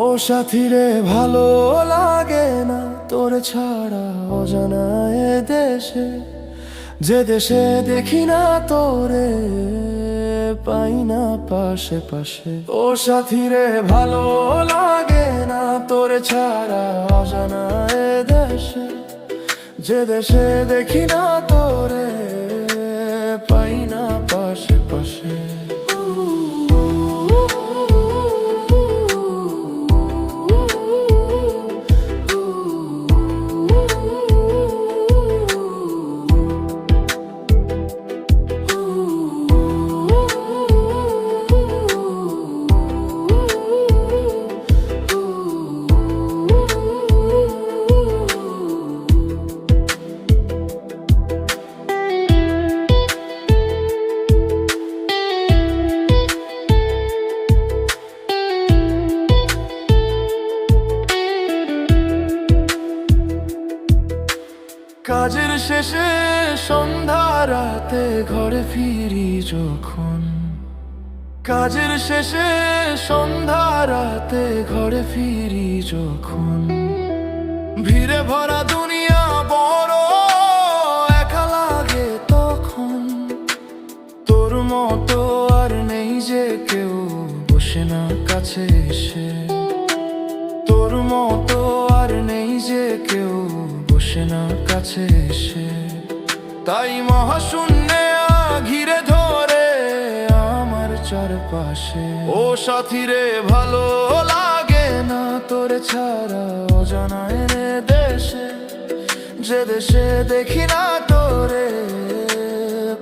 ও সাথী রে ভালো লাগে না তোর ছাড়া অজানা এ দেশে। যে দেশে দেখি না তোরে, পাই না পাশে পাশে। ও সাথী রে ভালো লাগে না তোর ছাড়া অজানা এ দেশে। যে দেশে দেখি না তোরে কাজের শেষে সন্ধ্যা রাতে ঘরে ফিরি যখন। কাজের শেষে সন্ধ্যা রাতে ঘরে ফিরি যখন। ভিড়ে ভরা দুনিয়া বড়, একা লাগে তখন। তোর মতো আর নেই যে কেউ বসে না কাছে এসে। তোর মতো আর নেই যে কেউ না কাছে এসে, তাই মহাশূন্যে ঘিরে ধরে আমার চারপাশে। ও সাথী রে ভালো লাগে না তোর ছাড়া অজানা এনে দেশে, যে দেশে দেখি না তোরে,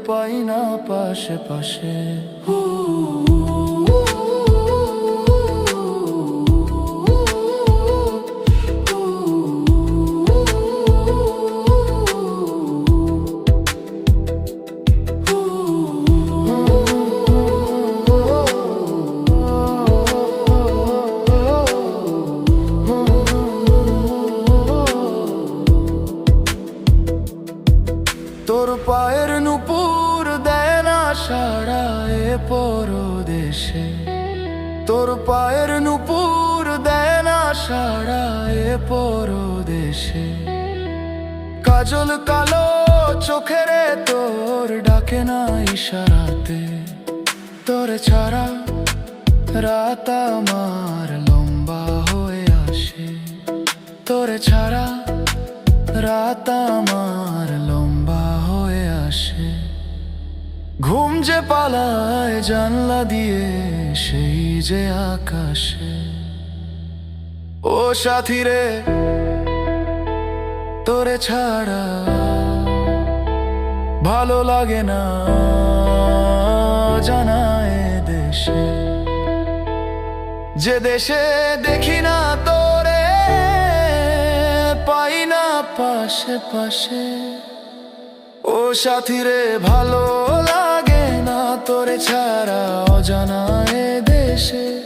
পাই না পাশে পাশে। তোর পায়ের নুপুর দেয় না এ পরদেশে। তোর পায়ের নুপুর দেয় না এ পরদেশে। কাজল কালো চোখের তোর ডাকে না ইশারাতে। তোর ছাড়া রাত আমার লম্বা হয়ে আসে। তোর ছাড়া রাত আমার যে পালায় জানলা দিয়ে, সেই যে আকাশে। ও সাথী রে তোরে ছাড়া ভালো লাগে না, জানায় দেশে। যে দেশে দেখি না তোরে, পাই না পাশে পাশে। ও সাথী রে ভালো 是